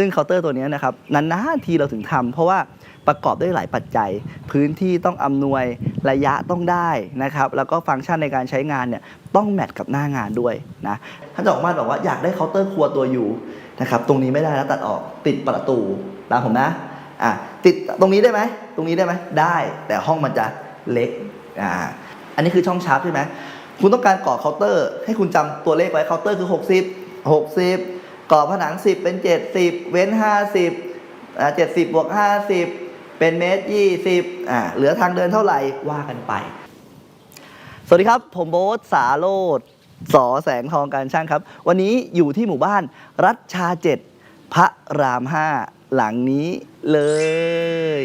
ซึ่งเคาน์เตอร์ตัวนี้นะครับนานๆทีเราถึงทำเพราะว่าประกอบด้วยหลายปัจจัย พื้นที่ต้องอำนวยระยะต้องได้นะครับแล้วก็ฟังก์ชันในการใช้งานเนี่ยต้องแมทกับหน้างานด้วยนะท่านเจ้าของบ้านบอกว่าอยากได้เคาน์เตอร์ครัวตัวอยู่นะครับตรงนี้ไม่ได้แล้วตัดออกติดประตูตามผมนะอะติดตรงนี้ได้ไหมตรงนี้ได้ไหมได้แต่ห้องมันจะเล็กอ่าอันนี้คือช่องชาร์ปใช่ไหมคุณต้องการก่อเคาน์เตอร์ ให้คุณจำตัวเลขไว้เคาน์เตอร์คือ 60 60 ก่อผนัง 10 เป็น 70 เว้น 50อ่า70บวก50 เป็นเมตร20อ่าเหลือทางเดินเท่าไหร่ว่ากันไป สวัสดีครับ ผมโบ๊ทสาโรดสอแสงทองการช่างครับ วันนี้อยู่ที่หมู่บ้านรัชชาเจ็ดพระรามห้าหลังนี้เลย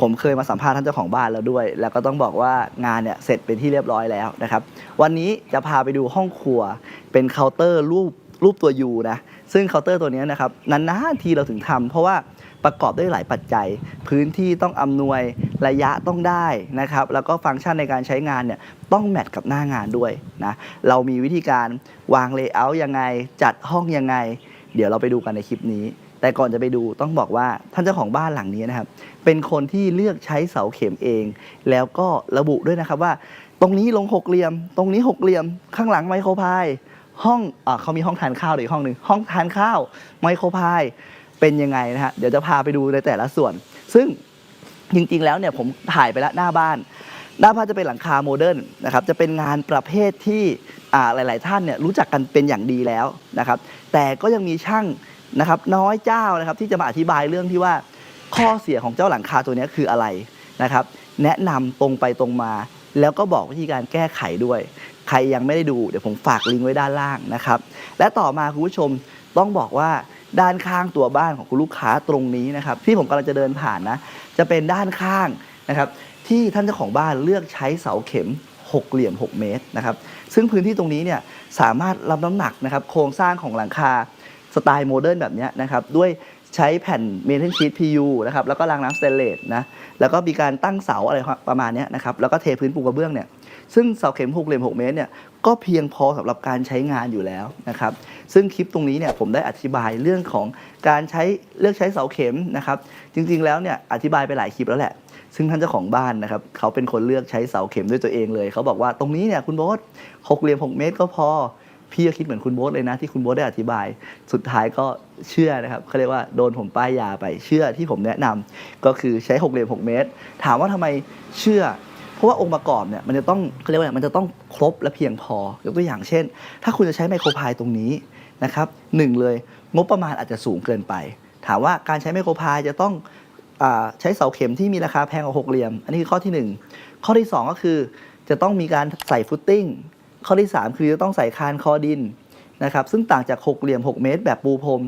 ผมเคยมาสัมภาษณ์ท่านเจ้าของบ้านแล้วด้วย แล้วก็ต้องบอกว่างานเนี่ยเสร็จเป็นที่เรียบร้อยแล้วนะครับ วันนี้จะพาไปดูห้องครัว เป็นเคาน์เตอร์รูปรูปตัวยูนะ ซึ่งเคาน์เตอร์ตัวนี้นะครับนานๆทีเราถึงทำเพราะว่าประกอบด้วยหลายปัจจัย พื้นที่ต้องอำนวยระยะต้องได้นะครับ แล้วก็ฟังก์ชันในการใช้งานเนี่ยต้องแมทกับหน้างานด้วยนะเรามีวิธีการวางเลเยอร์ยังไง จัดห้องยังไง เดี๋ยวเราไปดูกันในคลิปนี้ แต่ก่อนจะไปดูต้องบอกว่าท่านเจ้าของบ้านหลังนี้นะครับ เป็นคนที่เลือกใช้เสาเข็มเอง แล้วก็ระบุด้วยนะครับว่า ตรงนี้ลงหกเหลี่ยม ตรงนี้หกเหลี่ยม ข้างหลังไมโครพายห้องอาเขามีห้องทานข้าวอีกห้องหนึ่งห้องทานข้าวไมโครพายเป็นยังไงนะฮะเดี๋ยวจะพาไปดูในแต่ละส่วน ซึ่งจริงๆแล้วเนี่ยผมถ่ายไปแล้วหน้าบ้านหน้าบ้านจะเป็นหลังคาโมเดิร์นนะครับจะเป็นงานประเภทที่อ่าหลาย ๆ ท่านเนี่ยรู้จักกันเป็นอย่างดีแล้วนะครับ แต่ก็ยังมีช่าง นะครับน้อยเจ้านะครับที่จะมาอธิบายเรื่องที่ว่าข้อเสียของเจ้าหลังคาตัวนี้คืออะไรนะครับ แนะนำตรงไปตรงมา แล้วก็บอกวิธีการแก้ไขด้วย ใครยังไม่ได้ดูเดี๋ยวผมฝากลิงก์ไว้ด้านล่างนะครับ และต่อมาคุณผู้ชมต้องบอกว่าด้านข้างตัวบ้านของคุณลูกค้าตรงนี้นะครับ ที่ผมกำลังจะเดินผ่านนะ จะเป็นด้านข้างนะครับ ที่ท่านเจ้าของบ้านเลือกใช้เสาเข็ม6เหลี่ยม 6 เมตรนะครับ ซึ่งพื้นที่ตรงนี้เนี่ยสามารถรับน้ำหนักนะครับ โครงสร้างของหลังคา สไตล์โมเดิร์นแบบนี้นะครับด้วยใช้แผ่นเมทัลชีต PU นะครับแล้วก็รางน้ำสเตนเลสนะแล้วก็มีการตั้งเสาอะไรประมาณนี้นะครับแล้วก็เทพื้นปูกระเบื้องเนี่ยซึ่งเสาเข็ม6เหลี่ยม6เมตรเนี่ยก็เพียงพอสำหรับการใช้งานอยู่แล้วนะครับซึ่งคลิปตรงนี้เนี่ยผมได้อธิบายเรื่องของการใช้เลือกใช้เสาเข็มนะครับจริงๆแล้วเนี่ยอธิบายไปหลายคลิปแล้วแหละซึ่งท่านเจ้าของบ้านนะครับเขาเป็นคนเลือกใช้เสาเข็มด้วยตัวเองเลย เขาบอกว่าตรงนี้เนี่ยคุณโบ๊ทหกเหลี่ยม6เมตรก็พอ พี่ก็คิดเหมือนคุณโบ๊ทเลยนะที่คุณโบ๊ทได้อธิบาย สุดท้ายก็เชื่อนะครับเขาเรียกว่าโดนผมป้ายยาไปเชื่อที่ผมแนะนำก็คือใช้หกเหลี่ยม6เมตร ถามว่าทำไมเชื่อ เพราะว่าองค์ประกอบเนี่ยมันจะต้องเขาเรียกว่าอะไรมันจะต้องครบและเพียงพอยกตัวอย่างเช่น ถ้าคุณจะใช้ไมโครพายตรงนี้นะครับหนึ่งเลยงบประมาณอาจจะสูงเกินไป ถามว่าการใช้ไมโครพายจะต้องอใช้เสาเข็มที่มีราคาแพงกว่าหกเหลี่ยม อันนี้คือข้อที่หนึ่งข้อที่สองก็คือจะต้องมีการใส่ฟุตติ้ง ข้อที่สามคือจะต้องใส่คานคอดินนะครับซึ่งต่างจากหกเหลี่ยม 6 เมตร แบบปูพรม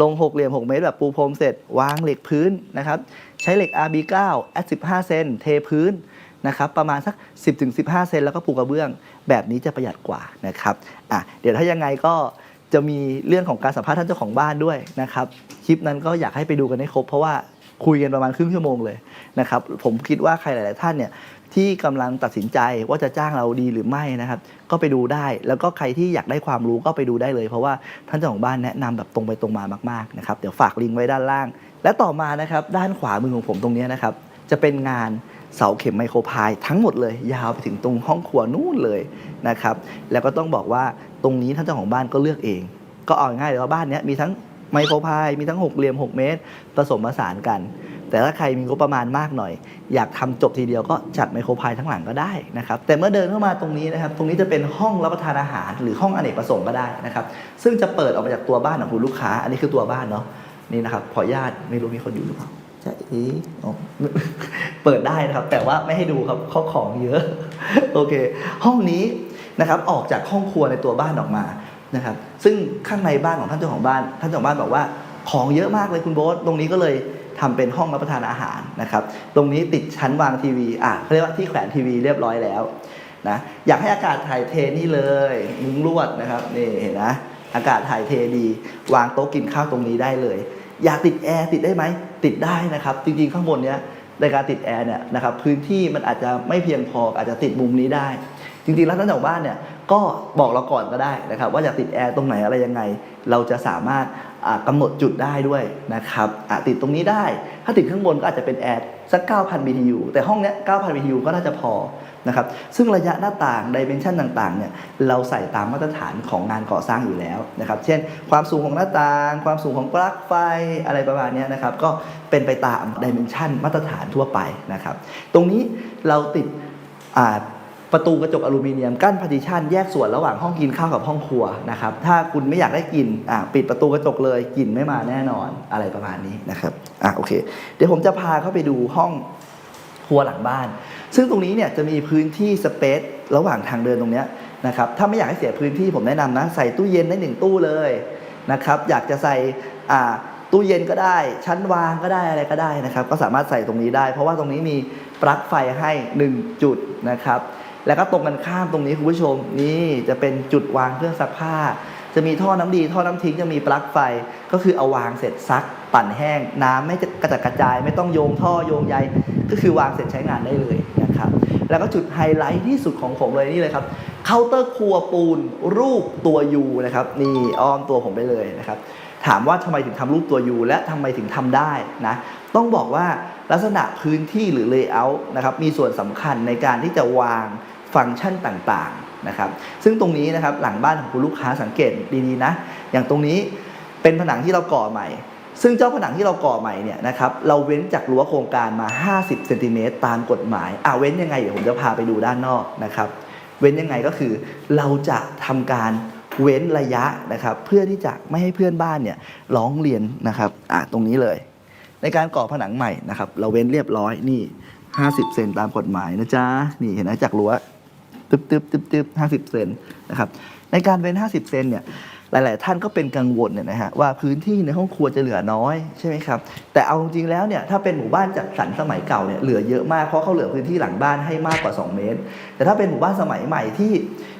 ลงหกเหลี่ยม 6 เมตร แบบปูพรมเสร็จวางเหล็กพื้นนะครับใช้เหล็ก RB9 แอด15 เซนเทพื้นนะครับประมาณสัก 10-15 เซนแล้วก็ปูกระเบื้อง แบบนี้จะประหยัดกว่านะครับอะเดี๋ยวถ้ายังไงก็จะมีเรื่องของการสัมภาษณ์ท่านเจ้าของบ้านด้วยนะครับคลิปนั้นก็อยากให้ไปดูกันให้ครบเพราะว่าคุยกันประมาณครึ่งชั่วโมงเลยนะครับผมคิดว่าใครหลาย ๆ ท่านเนี่ย ที่กำลังตัดสินใจว่าจะจ้างเราดีหรือไม่นะครับ ก็ไปดูได้ แล้วก็ใครที่อยากได้ความรู้ก็ไปดูได้เลย เพราะว่าท่านเจ้าของบ้านแนะนำแบบตรงไปตรงมามากๆนะครับเดี๋ยวฝากลิงก์ไว้ด้านล่าง และต่อมานะครับด้านขวามือของผมตรงนี้นะครับจะเป็นงานเสาเข็มไมโครพายทั้งหมดเลย ยาวไปถึงตรงห้องครัวนู่นเลยนะครับแล้วก็ต้องบอกว่าตรงนี้ท่านเจ้าของบ้านก็เลือกเอง ก็เอาง่ายเลยว่าบ้านนี้มีทั้งไมโครพายมีทั้งหกเหลี่ยม 6 เมตร ผสมผสานกัน แต่ถ้าใครมีงบประมาณมากหน่อย อยากทำจบทีเดียวก็จัดไมโครพายทั้งหลังก็ได้นะครับแต่เมื่อเดินเข้ามาตรงนี้นะครับตรงนี้จะเป็นห้องรับประทานอาหาร หรือห้องอเนกประสงค์ก็ได้นะครับซึ่งจะเปิดออกมาจากตัวบ้านของคุณลูกค้า อันนี้คือตัวบ้านเนาะนี่นะครับขอญาตไม่รู้มีคนอยู่หรือเปล่าจะเออเปิดได้นะครับ แต่ว่าไม่ให้ดูครับเขาของเยอะ โอเค ห้องนี้นะครับออกจากห้องครัวในตัวบ้านออกมานะครับ ซึ่งข้างในบ้านของท่านเจ้าของบ้าน ท่านเจ้าของบ้านบอกว่าของเยอะมากเลยคุณโบ๊ทตรงนี้ก็เลย ทำเป็นห้องรับประทานอาหารนะครับตรงนี้ติดชั้นวางทีวีอะเขาเรียกว่าที่แขวนทีวีเรียบร้อยแล้วนะอยากให้อากาศถ่ายเทนี่เลยมุ้งลวดนะครับนี่เห็นนะอากาศถ่ายเทดี วางโต๊ะกินข้าวตรงนี้ได้เลย อยากติดแอร์ติดได้ไหมติดได้นะครับ จริงๆข้างบนเนี้ยในการติดแอร์เนี่ยนะครับพื้นที่มันอาจจะไม่เพียงพออาจจะติดมุมนี้ได้ จริงๆแล้วท่านเจ้าของบ้านเนี่ย ก็บอกเราก่อนก็ได้นะครับ ว่าอยากติดแอร์ตรงไหนอะไรยังไง เราจะสามารถอ่ากำหนดจุดได้ด้วยนะครับติดตรงนี้ได้ ถ้าติดข้างบนก็อาจจะเป็นแอร์สัก 9,000 BTU แต่ห้องเนี้ย 9,000 BTU ก็น่าจะพอนะครับซึ่งระยะหน้าต่างดิเมนชันต่างๆเนี่ยเราใส่ตามมาตรฐานของงานก่อสร้างอยู่แล้วนะครับ เช่น ความสูงของหน้าต่าง ความสูงของปลั๊กไฟอะไรประมาณนี้นะครับ ก็เป็นไปตามดิเมนชันมาตรฐานทั่วไปนะครับ ตรงนี้เราติดอ่า ประตูกระจกอลูมิเนียมกั้นพาร์ติชันแยกส่วนระหว่างห้องกินข้าวกับห้องครัวนะครับถ้าคุณไม่อยากได้กลิ่นอะปิดประตูกระจกเลยกลิ่นไม่มาแน่นอนอะไรประมาณนี้นะครับอะโอเค เดี๋ยวผมจะพาเข้าไปดูห้องครัวหลังบ้าน ซึ่งตรงนี้เนี่ยจะมีพื้นที่สเปซระหว่างทางเดินตรงเนี้ยนะครับถ้าไม่อยากให้เสียพื้นที่ผมแนะนำนะใส่ตู้เย็นได้หนึ่งตู้เลยนะครับอยากจะใส่อ่าตู้เย็นก็ได้ ชั้นวางก็ได้อะไรก็ได้นะครับ ก็สามารถใส่ตรงนี้ได้ เพราะว่าตรงนี้มีปลั๊กไฟให้ 1 จุดนะครับ แล้วก็ตรงกันข้ามตรงนี้คุณผู้ชมนี่จะเป็นจุดวางเครื่องซักผ้า จะมีท่อน้ำดีท่อน้ำทิ้งจะมีปลั๊กไฟ ก็คือเอาวางเสร็จซัก ปั่นแห้ง น้ำไม่จะกระจัดกระจาย ไม่ต้องโยงท่อโยงใยก็คือวางเสร็จใช้งานได้เลยนะครับ แล้วก็จุดไฮไลท์ที่สุดของผมเลยนี่เลยครับเคาน์เตอร์ครัวปูนรูปตัวยูนะครับนี่อ้อมตัวผมไปเลยนะครับถามว่าทำไมถึงทำรูปตัวยูและทำไมถึงทำได้นะต้องบอกว่าลักษณะพื้นที่หรือเลเยอร์นะครับมีส่วนสำคัญในการที่จะวางฟังก์ชันต่างๆนะครับซึ่งตรงนี้นะครับหลังบ้านของคุณลูกค้าสังเกตดีๆนะอย่างตรงนี้เป็นผนังที่เราก่อใหม่ ซึ่งเจ้าผนังที่เราก่อใหม่เนี่ยนะครับเราเว้นจากรั้วโครงการมา 50เซนติเมตรตามกฎหมายอ่าเว้นยังไงเดี๋ยวผมจะพาไปดูด้านนอกนะครับ เว้นยังไงก็คือเราจะทำการเว้นระยะนะครับ เพื่อที่จะไม่ให้เพื่อนบ้านเนี่ยร้องเรียนนะครับอะตรงนี้เลย ในการก่อผนังใหม่นะครับ เราเว้นเรียบร้อยนี่ 50 เซนตามกฎหมายนะจ๊ะนี่เห็นไหมจากรั้วตึ๊บตึ๊บตึ๊บตึ๊บห้าสิบเซนนะครับในการเว้น 50 เซนเนี่ย หลาย ๆ ท่านก็เป็นกังวลเนี่ยนะฮะว่าพื้นที่ในห้องครัวจะเหลือน้อยใช่ไหมครับแต่เอาจริงแล้วเนี่ยถ้าเป็นหมู่บ้านจัดสรรสมัยเก่าเนี่ยเหลือเยอะมากเพราะเขาเหลือพื้นที่หลังบ้านให้มากกว่า 2 เมตร แต่ถ้าเป็นหมู่บ้านสมัยใหม่ที่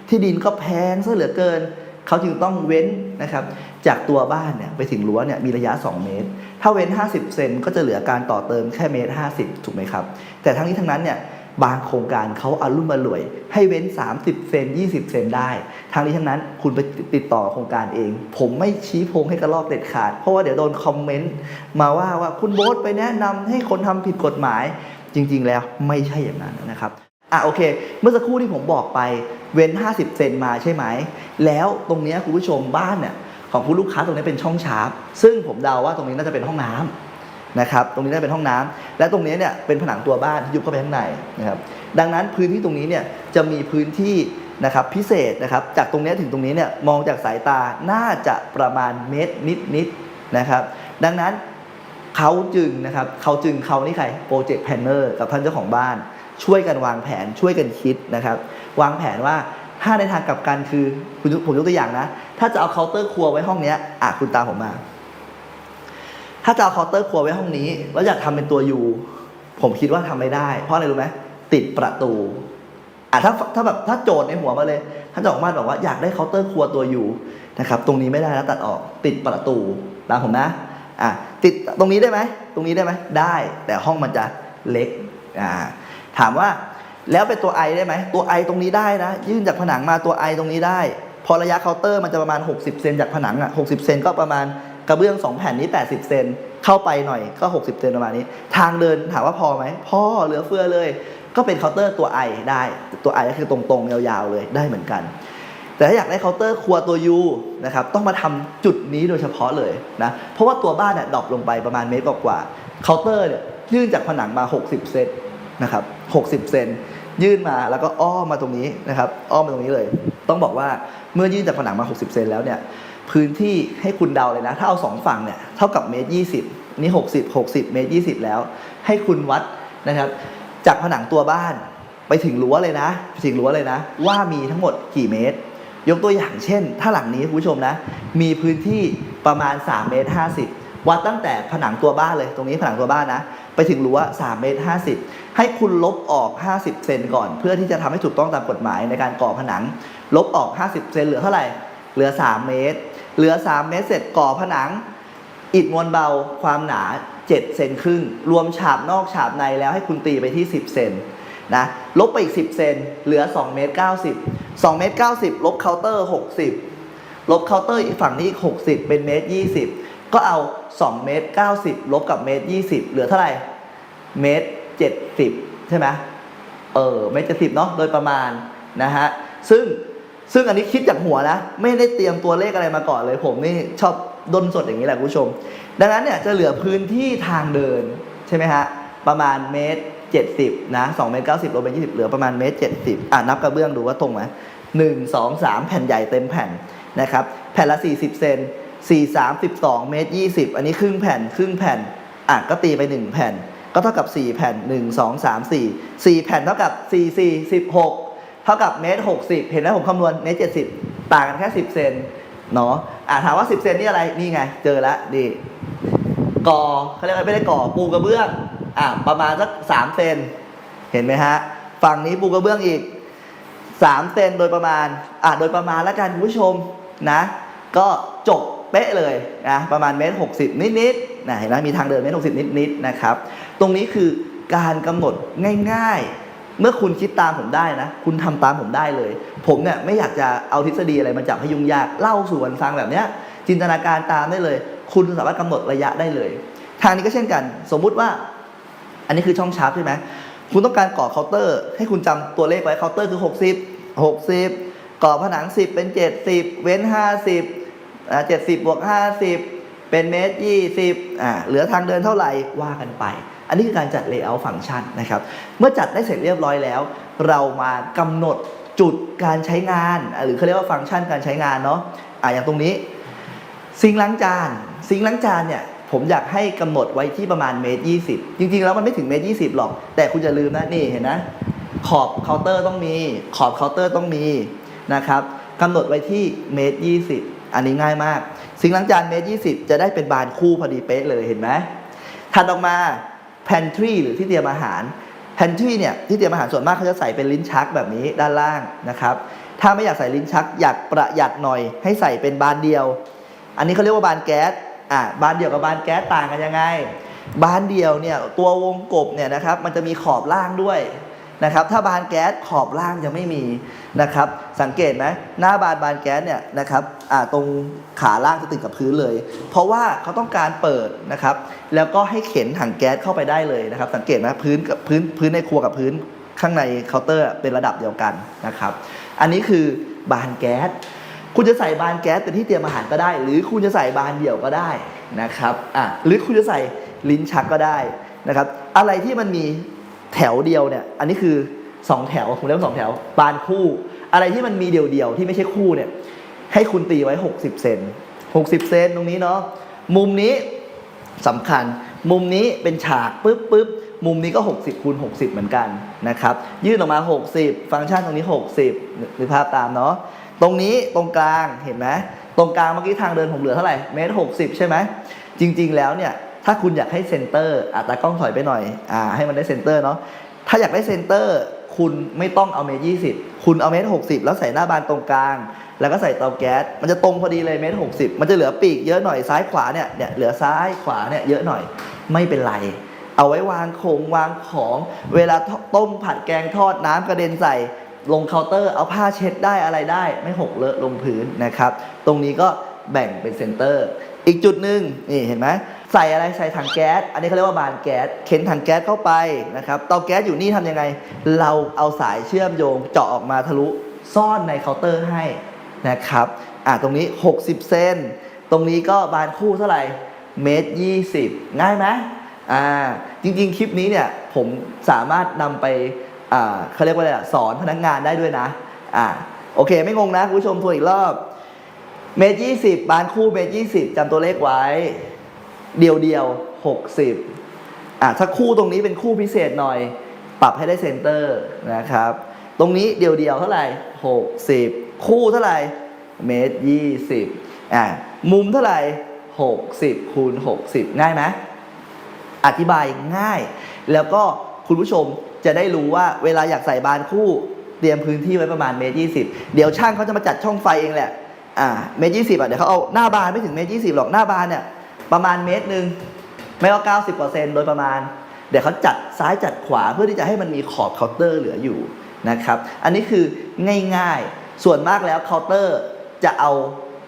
ที่ดินก็แพงซะเหลือเกินเขาจึงต้องเว้นนะครับจากตัวบ้านเนี่ยไปถึงรั้วเนี่ยมีระยะ 2 เมตร ถ้าเว้น 50 เซนก็จะเหลือการต่อเติมแค่เมตร 50 ถูกไหมครับ แต่ทั้งนี้ทั้งนั้นเนี่ย บางโครงการเขาอารุ่มอร่วย ให้เว้น 30 เซน 20 เซนได้ ทางนี้ทั้งนั้นคุณไปติดต่อโครงการเอง ผมไม่ชี้พงให้กระลอกเด็ดขาด เพราะว่าเดี๋ยวโดนคอมเมนต์มาว่าว่าคุณโบ๊ทไปแนะนำให้คนทำผิดกฎหมาย จริง ๆ แล้วไม่ใช่อย่างนั้นนะครับอะโอเค เมื่อสักครู่ที่ผมบอกไปเว้น 50 เซนมาใช่ไหม แล้วตรงเนี้ยคุณผู้ชมบ้านเนี่ยของคุณลูกค้าตรงนี้เป็นช่องชาร์ปซึ่งผมเดาว่าตรงนี้น่าจะเป็นห้องน้ำ นะครับตรงนี้น่าเป็นห้องน้ำและตรงนี้เนี่ยเป็นผนังตัวบ้านที่ยุบเข้าไปข้างในนะครับดังนั้นพื้นที่ตรงนี้เนี่ยจะมีพื้นที่นะครับพิเศษนะครับจากตรงนี้ถึงตรงนี้เนี่ยมองจากสายตาน่าจะประมาณเมตรนิดๆนะครับ ดังนั้นเขาจึงนะครับเขาจึงเขานี่ใครโปรเจกต์แพนเนอร์กับท่านเจ้าของบ้าน ช่วยกันวางแผนช่วยกันคิดนะครับ วางแผนว่าถ้าในทางกลับกันคือคุณผมยกตัวอย่างนะ ถ้าจะเอาเคาน์เตอร์ครัวไว้ห้องนี้อะคุณตามผมมา ถ้าจะเอาเคาน์เตอร์ครัวไว้ห้องนี้ แล้วอยากทำเป็นตัวยูผมคิดว่าทำไม่ได้ เพราะอะไรรู้ไหมติดประตูอะถ้าถ้าแบบถ้าโจทย์ในหัวมาเลยท่านเจ้าของบ้านบอกว่าอยากได้เคาน์เตอร์ครัวตัวยูนะครับ ตรงนี้ไม่ได้แล้วตัดออกติดประตูตามผมนะอะติดตรงนี้ได้ไหมตรงนี้ได้ไหมได้ แต่ห้องมันจะเล็กอ่าถามว่าแล้วเป็นตัวไอได้ไหมตัวไอตรงนี้ได้นะ ยื่นจากผนังมาตัวไอตรงนี้ได้ พอระยะเคาน์เตอร์มันจะประมาณ 60 เซนจากผนังอะ60 เซนก็ประมาณ กระเบื้อง2แผ่นนี้ 80 เซนเข้าไปหน่อยก็ 60 เซนประมาณนี้ ทางเดินถามว่าพอไหมพอเหลือเฟือเลย ก็เป็นเคาน์เตอร์ตัวไอได้ตัวไอก็คือตรงๆ ยาวๆเลยได้เหมือนกัน แต่ถ้าอยากได้เคาน์เตอร์ครัวตัวยูนะครับต้องมาทำจุดนี้โดยเฉพาะเลยนะเพราะว่าตัวบ้านเนี่ยดรอปลงไปประมาณเมตรกว่าเคาน์เตอร์เนี่ยยื่นจากผนังมา 60 เซนนะครับ60 เซนยื่นมาแล้วก็อ้อมมาตรงนี้นะครับอ้อมมาตรงนี้เลย ต้องบอกว่าเมื่อยื่นจากผนังมา 60 เซนแล้วเนี่ย พื้นที่ให้คุณเดาเลยนะ ถ้าเอาสองฝั่งเนี่ยเท่ากับเมตร20 นี่ 60 60 เมตร 20 แล้ว ให้คุณวัดนะครับ จากผนังตัวบ้านไปถึงรั้วเลยนะไปถึงรั้วเลยนะ ว่ามีทั้งหมดกี่เมตร ยกตัวอย่างเช่น ถ้าหลังนี้คุณผู้ชมนะ มีพื้นที่ประมาณ3เมตร50 วัดตั้งแต่ผนังตัวบ้านเลย ตรงนี้ผนังตัวบ้านนะ ไปถึงรั้ว3เมตร50 ให้คุณลบออก 50 เซนก่อน เพื่อที่จะทำให้ถูกต้องตามกฎหมายในการก่อผนัง ลบออก 50 เซนเหลือเท่าไหร่ เหลือ 3 เมตร เหลือ 3 เมตรเสร็จก่อผนัง อิฐมวลเบาความหนา 7 เซนครึ่ง รวมฉาบนอกฉาบในแล้วให้คุณตีไปที่ 10 เซนนะลบไปอีก 10 เซนเหลือ2เมตร90 2เมตร90 ลบเคาน์เตอร์ 60 ลบเคาน์เตอร์อีกฝั่งนี้อีก 60 เป็นเมตร 20 ก็เอา 2 เมตร 90 ลบกับเมตร 20 เหลือเท่าไหร่ เมตร 70 ใช่ไหมเออ เมตร 70 เนาะโดยประมาณนะฮะ ซึ่ง ซึ่งอันนี้คิดจากหัวนะ ไม่ได้เตรียมตัวเลขอะไรมาก่อนเลย ผมนี่ชอบดนสดอย่างนี้แหละคุณผู้ชม ดังนั้นเนี่ยจะเหลือพื้นที่ทางเดินใช่ไหมฮะประมาณเมตร 70นะ2เมตร90ลบไป20 เหลือประมาณเมตร 70อะนับกระเบื้องดูว่าตรงไหม1 2 3 แผ่นใหญ่เต็มแผ่นนะครับแผ่นละ 40 เซน4 3 12เมตร20 อันนี้ครึ่งแผ่นครึ่งแผ่นอะก็ตีไป 1 แผ่น ก็เท่ากับ 4 แผ่น 1 2 3 4 4 แผ่นเท่ากับ 4 4 16 เท่ากับเมตร60เห็นไหมผมคำนวณเมตร70ต่างกันแค่10เซนเนาะอะถามว่า10เซนนี่อะไรนี่ไง เจอแล้วนี่ก่อเขาเรียกว่าไม่ได้ก่อปูกระเบื้องอะประมาณสักสามเซนเห็นไหมฮะฝั่งนี้ปูกระเบื้องอีกสามเซนโดยประมาณอะโดยประมาณแล้วกันคุณผู้ชมนะ ก็จบเป๊ะเลยนะประมาณเมตรหกสิบนิดๆนะเห็นไหมมีทางเดินเมตรหกสิบนิดๆนะครับ ตรงนี้คือการกำหนดง่ายๆ เมื่อคุณคิดตามผมได้นะ คุณทำตามผมได้เลย ผมเนี่ยไม่อยากจะเอาทฤษฎีอะไรมาจับให้ยุ่งยาก เล่าสู่กันฟังแบบเนี้ย จินตนาการตามได้เลย คุณสามารถกำหนดระยะได้เลย ทางนี้ก็เช่นกัน สมมุติว่า อันนี้คือช่องชาร์ปใช่ไหมคุณต้องการก่อเคาน์เตอร์ ให้คุณจำตัวเลขไว้เคาน์เตอร์คือ 60 60 ก่อผนัง 10 เป็น 70 เว้น 50อ่า70บวก50 เป็นเมตร20อ่าเหลือทางเดินเท่าไหร่ว่ากันไป อันนี้คือการจัด layout ฟังก์ชันนะครับ เมื่อจัดได้เสร็จเรียบร้อยแล้ว เรามากำหนดจุดการใช้งาน หรือเขาเรียกว่าฟังก์ชันการใช้งานเนาะอ่าอย่างตรงนี้ซิงล้างจานซิงล้างจานเนี่ยผมอยากให้กำหนดไว้ที่ประมาณเมตรยี่สิบจริงๆ แล้วมันไม่ถึงเมตรยี่สิบหรอก แต่คุณอย่าลืมนะนี่เห็นนะ ขอบเคาน์เตอร์ต้องมี ขอบเคาน์เตอร์ต้องมีนะครับกำหนดไว้ที่เมตรยี่สิบอันนี้ง่ายมาก ซิงล้างจานเมตรยี่สิบจะได้เป็นบานคู่พอดีเป๊ะเลยเห็นไหมถัดออกมา pantry หรือที่เตรียมอาหาร pantry เนี่ยที่เตรียมอาหารส่วนมากเขาจะใส่เป็นลิ้นชักแบบนี้ด้านล่างนะครับ ถ้าไม่อยากใส่ลิ้นชักอยากประหยัดหน่อย ให้ใส่เป็นบานเดียว อันนี้เขาเรียกว่าบานแก๊สอะบานเดียวกับบานแก๊สต่างกันยังไง บานเดียวเนี่ยตัววงกบเนี่ยนะครับมันจะมีขอบล่างด้วย นะครับถ้าบานแก๊สขอบล่างยังไม่มีนะครับสังเกตไหมหน้าบานบานแก๊สเนี่ยนะครับตรงขาล่างจะติดกับพื้นเลย เพราะว่าเขาต้องการเปิดนะครับแล้วก็ให้เข็นถังแก๊สเข้าไปได้เลยนะครับสังเกตไหมพื้นกับพื้นพื้นในครัวกับพื้นข้างในเคาน์เตอร์เป็นระดับเดียวกันนะครับอันนี้คือบานแก๊สคุณจะใส่บานแก๊สเป็นที่เตรียมอาหารก็ได้ หรือคุณจะใส่บานเดี่ยวก็ได้นะครับอะหรือคุณจะใส่ลิ้นชักก็ได้นะครับอะไรที่มันมี แถวเดียวเนี่ย อันนี้คือ 2 แถวผมเรียกสองแถวบานคู่ อะไรที่มันมีเดี่ยวๆที่ไม่ใช่คู่เนี่ย ให้คุณตีไว้ 60 เซน60 เซนตรงนี้เนาะ มุมนี้สำคัญ มุมนี้เป็นฉากปึ๊บปึ๊บมุมนี้ก็ 60คูณ60 เหมือนกันนะครับ ยื่นออกมา 60 ฟังก์ชันตรงนี้ 60นึกภาพตามเนาะ ตรงนี้ตรงกลางเห็นไหม ตรงกลางเมื่อกี้ทางเดินผมเหลือเท่าไหร่ เมตรหกสิบใช่ไหม จริง ๆ แล้วเนี่ย ถ้าคุณอยากให้เซนเตอร์อะตากล้องถอยไปหน่อยอ่าให้มันได้เซนเตอร์เนาะถ้าอยากได้เซนเตอร์คุณไม่ต้องเอาเมตรยี่สิบคุณเอาเมตรหกสิบแล้วใส่หน้าบานตรงกลาง แล้วก็ใส่เตาแก๊ส มันจะตรงพอดีเลยเมตรหกสิบมันจะเหลือปีกเยอะหน่อยซ้ายขวาเนี่ยเนี่ยเหลือซ้ายขวาเนี่ยเยอะหน่อยไม่เป็นไร เอาไว้วางของวางของเวลาต้มผัดแกงทอดน้ำกระเด็นใส่ลงเคาน์เตอร์เอาผ้าเช็ดได้อะไรได้ไม่หกเลอะลงพื้นนะครับ ตรงนี้ก็ แบ่งเป็นเซนเตอร์ อีกจุดหนึ่งนี่เห็นไหมใส่อะไรใส่ถังแก๊ส อันนี้เขาเรียกว่าบานแก๊สเข็นถังแก๊สเข้าไปนะครับเตาแก๊สอยู่นี่ทำยังไง เราเอาสายเชื่อมโยงเจาะออกมาทะลุซ่อนในเคาน์เตอร์ให้นะครับอ่าตรงนี้ 60 เซนตรงนี้ก็บานคู่เท่าไหร่เมตรยี่สิบง่ายไหมอ่าจริงๆ คลิปนี้เนี่ยผมสามารถนำไปอ่าเขาเรียกว่าอะไรสอนพนักงานได้ด้วยนะอ่าโอเคไม่งงนะคุณผู้ชมทวนอีกรอบ เมตรยี่สิบบานคู่เมตรยี่สิบจำตัวเลขไว้ เดียวเดียว60อะถ้าคู่ตรงนี้เป็นคู่พิเศษหน่อย ปรับให้ได้เซนเตอร์นะครับ ตรงนี้เดียวๆเท่าไหร่60คู่เท่าไหร่เมตร20อะมุมเท่าไหร่60คูณ60ง่ายไหมอธิบายง่าย แล้วก็คุณผู้ชมจะได้รู้ว่าเวลาอยากใส่บานคู่เตรียมพื้นที่ไว้ประมาณเมตรยี่สิบเดี๋ยวช่างเขาจะมาจัดช่องไฟเองแหละ อ่าเมตรยี่สิบอะเดี๋ยวเขาเอาหน้าบานไม่ถึงเมตรยี่สิบหรอกหน้าบานเนี่ยประมาณเมตรหนึ่งไม่ว่าเซนโดยประมาณ เดี๋ยวเขาจัดซ้ายจัดขวาเพื่อที่จะให้มันมีขอบเคาน์เตอร์เหลืออยู่นะครับ อันนี้คือง่ายๆ ส่วนมากแล้วเคาน์เตอร์จะเอา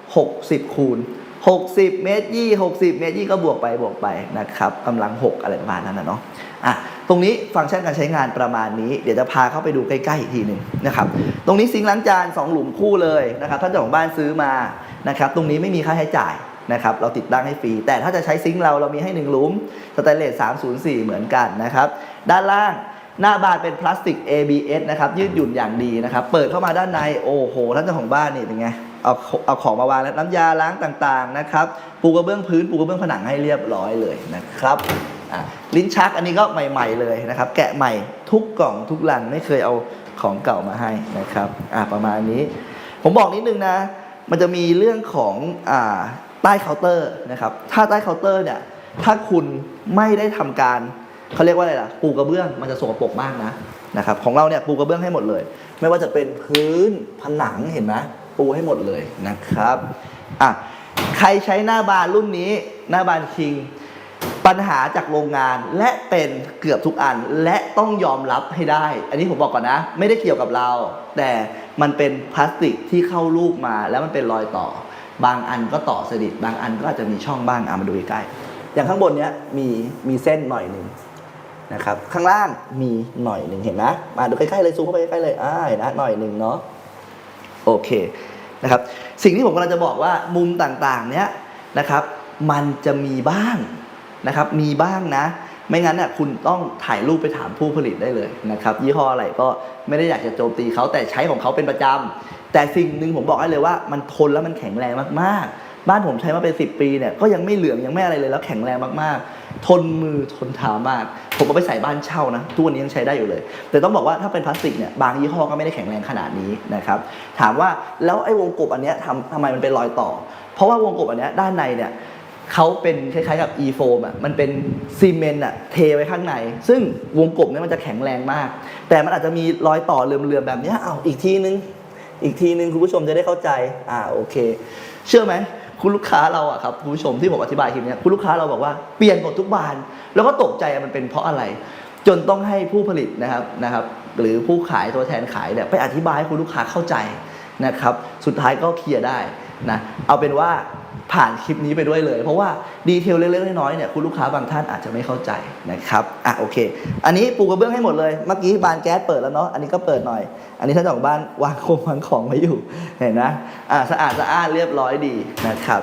60 คูณ 60 เมตรยี่60 เมตรยี่ก็บวกไปบวกไปนะครับกำลัง 6 อะไรประมาณนั้นนะเนาะอะตรงนี้ฟังก์ชันการใช้งานประมาณนี้ เดี๋ยวจะพาเข้าไปดูใกล้ๆอีกทีหนึ่งนะครับ ตรงนี้ซิงค์ล้างจาน 2 หลุมคู่เลยนะครับท่านเจ้าของบ้านซื้อมานะครับ ตรงนี้ไม่มีค่าใช้จ่ายนะครับ เราติดตั้งให้ฟรี แต่ถ้าจะใช้ซิงค์เราเรามีให้ 1 หลุม สแตนเลส 304 เหมือนกันนะครับ ด้านล่างหน้าบานเป็นพลาสติก ABS นะครับยืดหยุ่นอย่างดีนะครับ เปิดเข้ามาด้านในโอ้โหท่านเจ้าของบ้านนี่เป็นไง เอาเอาของมาวางแล้วน้ำยาล้างต่างๆนะครับปูกระเบื้องพื้นปูกระเบื้องผนังให้เรียบร้อยเลยนะครับอะลิ้นชักอันนี้ก็ใหม่ ๆเลยนะครับ แกะใหม่ทุกกล่องทุกลังไม่เคยเอาของเก่ามาให้นะครับอะประมาณนี้ ผมบอกนิดนึงนะ มันจะมีเรื่องของอ่าใต้เคาน์เตอร์นะครับ ถ้าใต้เคาน์เตอร์เนี่ยถ้าคุณไม่ได้ทำการเขาเรียกว่าอะไรล่ะ ปูกระเบื้องมันจะสกปรกมากนะนะครับของเราเนี่ยปูกระเบื้องให้หมดเลย ไม่ว่าจะเป็นพื้นผนังเห็นไหม ปูให้หมดเลยนะครับอะใครใช้หน้าบานรุ่นนี้หน้าบานคิง ปัญหาจากโรงงานและเป็นเกือบทุกอันและต้องยอมรับให้ได้ อันนี้ผมบอกก่อนนะ ไม่ได้เกี่ยวกับเรา แต่มันเป็นพลาสติกที่เข้ารูปมาแล้วมันเป็นรอยต่อ บางอันก็ต่อสนิทบางอันก็อาจจะมีช่องบ้างเอามาดูใกล้ๆอย่างข้างบนเนี้ยมีมีเส้นหน่อยหนึ่งนะครับข้างล่างมีหน่อยหนึ่งเห็นไหมมาดูใกล้ๆเลยซูมเข้าไปใกล้ๆเลยอ่าเห็นนะหน่อยหนึ่งเนาะ โอเคนะครับสิ่งที่ผมกำลังจะบอกว่ามุมต่างๆเนี้ยนะครับ มันจะมีบ้างนะครับ มีบ้างนะ ไม่งั้นน่ะคุณต้องถ่ายรูปไปถามผู้ผลิตได้เลยนะครับ ยี่ห้ออะไรก็ไม่ได้อยากจะโจมตีเขาแต่ใช้ของเขาเป็นประจำแต่สิ่งหนึ่งผมบอกให้เลยว่า มันทนแล้วมันแข็งแรงมากๆ บ้านผมใช้มาเป็น 10 ปีเนี่ยก็ยังไม่เหลืองยังไม่อะไรเลยแล้วแข็งแรงมากๆ ทนมือทนเท้ามาก ผมเอาไปใส่บ้านเช่านะทุกวันนี้ยังใช้ได้อยู่เลย แต่ต้องบอกว่าถ้าเป็นพลาสติกเนี่ยบางยี่ห้อก็ไม่ได้แข็งแรงขนาดนี้นะครับถามว่าแล้วไอ้วงกบอันเนี้ยทำทำไมมันเป็นรอยต่อ เพราะว่าวงกบอันเนี้ยด้านในเนี่ยเขาเป็นคล้ายๆกับ e โฟมอะ มันเป็นซีเมนต์อะเทไว้ข้างใน ซึ่งวงกบเนี่ยมันจะแข็งแรงมาก แต่มันอาจจะมีรอยต่อเลื่อมๆแบบนี้เอาอีกทีนึง อีกทีนึงคุณผู้ชมจะได้เข้าใจ อ่าโอเค เชื่อไหม คุณลูกค้าเราอะครับคุณผู้ชมที่ผมอธิบายคลิปเนี้ยคุณลูกค้าเราบอกว่าเปลี่ยนหมดทุกบาน แล้วก็ตกใจมันเป็นเพราะอะไร จนต้องให้ผู้ผลิตนะครับนะครับหรือผู้ขายตัวแทนขายเนี่ยไปอธิบายให้คุณลูกค้าเข้าใจนะครับ สุดท้ายก็เคลียร์ได้นะเอาเป็นว่า ผ่านคลิปนี้ไปด้วยเลย เพราะว่าดีเทลเล็กๆน้อยๆเนี่ยคุณลูกค้าบางท่านอาจจะไม่เข้าใจนะครับอะโอเค อันนี้ปูกระเบื้องให้หมดเลยเมื่อกี้บานแก๊สเปิดแล้วเนาะอันนี้ก็เปิดหน่อย อันนี้ท่านเจ้าของบ้านวางคงวางของไว้อยู่เห็นนะอะสะอาดสะอานเรียบร้อยดีนะครับ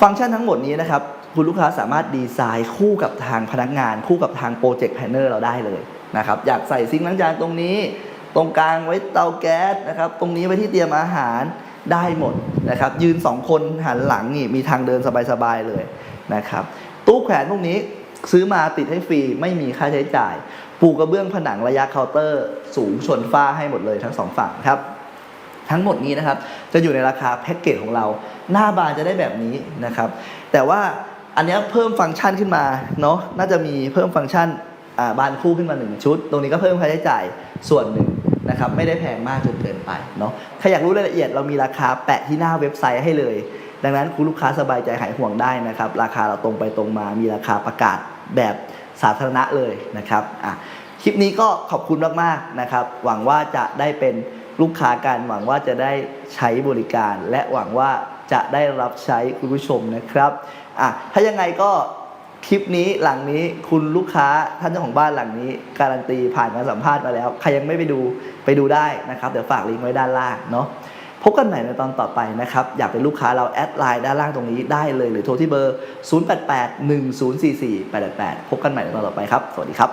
ฟังก์ชันทั้งหมดนี้นะครับคุณลูกค้าสามารถดีไซน์คู่กับทางพนักงาน คู่กับทางโปรเจกต์แพนเนอร์เราได้เลยนะครับอยากใส่ซิงค์ล้างจานตรงนี้ ตรงกลางไว้เตาแก๊สนะครับตรงนี้ไว้ที่เตรียมอาหาร ได้หมดนะครับ ยืน 2 คนหันหลังนี่มีทางเดินสบายๆเลยนะครับ ตู้แขวนพวกนี้ซื้อมาติดให้ฟรีไม่มีค่าใช้จ่าย ปูกระเบื้องผนังระยะเคาน์เตอร์ สูงชนฝ้าให้หมดเลยทั้งสองฝั่งครับ ทั้งหมดนี้นะครับ จะอยู่ในราคาแพ็กเกจของเรา หน้าบานจะได้แบบนี้นะครับ แต่ว่าอันนี้เพิ่มฟังก์ชันขึ้นมาเนาะน่าจะมีเพิ่มฟังก์ชันบานคู่ขึ้นมา 1 ชุด ตรงนี้ก็เพิ่มค่าใช้จ่ายส่วนหนึ่ง นะครับไม่ได้แพงมากจนเกินไปเนาะใครอยากรู้รายละเอียดเรามีราคาแปะที่หน้าเว็บไซต์ให้เลย ดังนั้นคุณลูกค้าสบายใจหายห่วงได้นะครับ ราคาเราตรงไปตรงมา มีราคาประกาศแบบสาธารณะเลยนะครับอะคลิปนี้ก็ขอบคุณมากๆนะครับ หวังว่าจะได้เป็นลูกค้ากันหวังว่าจะได้ใช้บริการ และหวังว่าจะได้รับใช้คุณผู้ชมนะครับอะถ้ายังไงก็ คลิปนี้หลังนี้คุณลูกค้าท่านเจ้าของบ้านหลังนี้ การันตีผ่านการสัมภาษณ์มาแล้ว ใครยังไม่ไปดูไปดูได้นะครับเดี๋ยวฝากลิงก์ไว้ด้านล่างเนาะพบกันใหม่ในตอนต่อไปนะครับ อยากเป็นลูกค้าเราแอดไลน์ด้านล่างตรงนี้ได้เลยหรือโทรที่เบอร์ 0881044888 พบกันใหม่ในตอนต่อไปครับ สวัสดีครับ